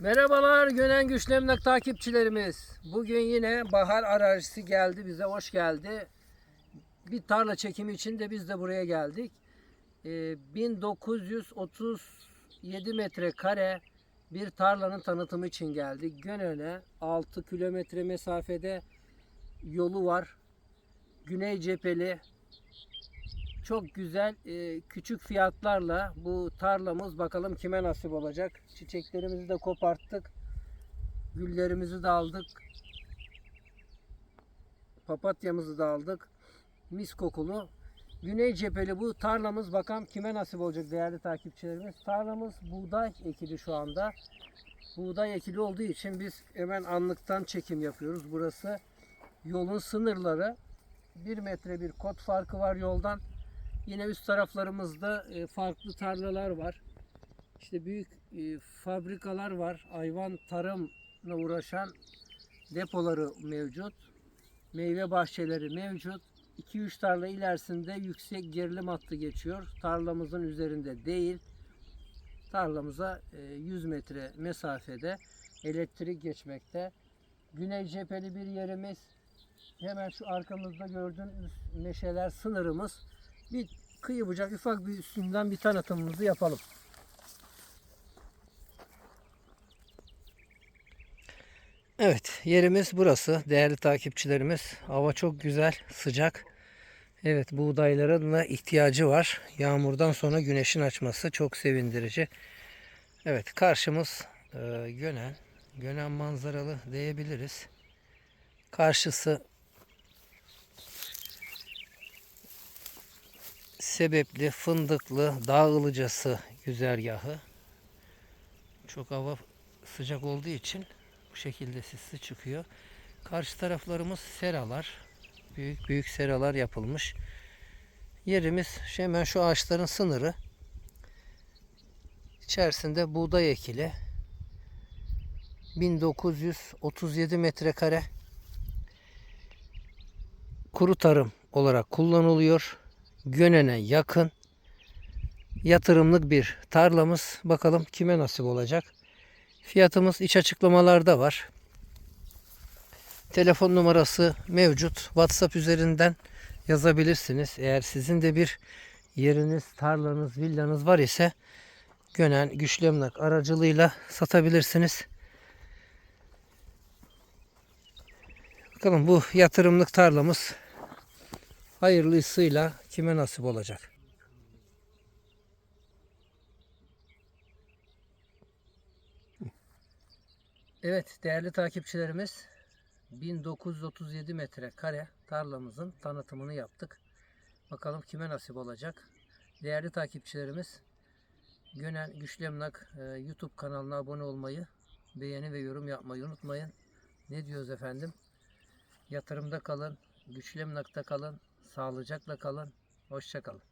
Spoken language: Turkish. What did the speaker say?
Merhabalar Gönen Güçlü Emlak takipçilerimiz. Bugün yine bahar arazisi geldi bize hoş geldi. Bir tarla çekimi için de biz de buraya geldik. Ee, 1937 metrekare bir tarlanın tanıtımı için geldik. Gönen'e 6 kilometre mesafede yolu var. Güney cepheli çok güzel e, küçük fiyatlarla bu tarlamız bakalım kime nasip olacak. Çiçeklerimizi de koparttık. Güllerimizi de aldık. Papatyamızı da aldık. Mis kokulu. Güney cepheli bu tarlamız bakalım kime nasip olacak değerli takipçilerimiz. Tarlamız buğday ekili şu anda. Buğday ekili olduğu için biz hemen anlıktan çekim yapıyoruz. Burası yolun sınırları. 1 metre bir kod farkı var yoldan. Yine üst taraflarımızda e, farklı tarlalar var. İşte büyük e, fabrikalar var. Hayvan tarımla uğraşan depoları mevcut. Meyve bahçeleri mevcut. 2-3 tarla ilerisinde yüksek gerilim hattı geçiyor. Tarlamızın üzerinde değil. Tarlamıza e, 100 metre mesafede elektrik geçmekte. Güney cepheli bir yerimiz. Hemen şu arkamızda gördüğünüz meşeler sınırımız. Bir kıyı bucak ufak bir üstünden bir tanıtımımızı yapalım. Evet yerimiz burası değerli takipçilerimiz. Hava çok güzel sıcak. Evet buğdayların da ihtiyacı var. Yağmurdan sonra güneşin açması çok sevindirici. Evet karşımız e, Gönen. Gönen manzaralı diyebiliriz. Karşısı sebepli, fındıklı, dağılıcası güzergahı. Çok hava sıcak olduğu için bu şekilde sisli çıkıyor. Karşı taraflarımız seralar. Büyük büyük seralar yapılmış. Yerimiz şey hemen şu ağaçların sınırı. İçerisinde buğday ekili. 1937 metrekare kuru tarım olarak kullanılıyor. Gönen'e yakın yatırımlık bir tarlamız. Bakalım kime nasip olacak. Fiyatımız iç açıklamalarda var. Telefon numarası mevcut. WhatsApp üzerinden yazabilirsiniz. Eğer sizin de bir yeriniz, tarlanız, villanız var ise Gönen güçlü emlak aracılığıyla satabilirsiniz. Bakalım bu yatırımlık tarlamız hayırlısıyla kime nasip olacak? Evet değerli takipçilerimiz 1937 metrekare tarlamızın tanıtımını yaptık. Bakalım kime nasip olacak? Değerli takipçilerimiz Gönen Güçlü Emlak e, YouTube kanalına abone olmayı, beğeni ve yorum yapmayı unutmayın. Ne diyoruz efendim? Yatırımda kalın, güçlü emlakta kalın, sağlıcakla kalın, hoşça kalın.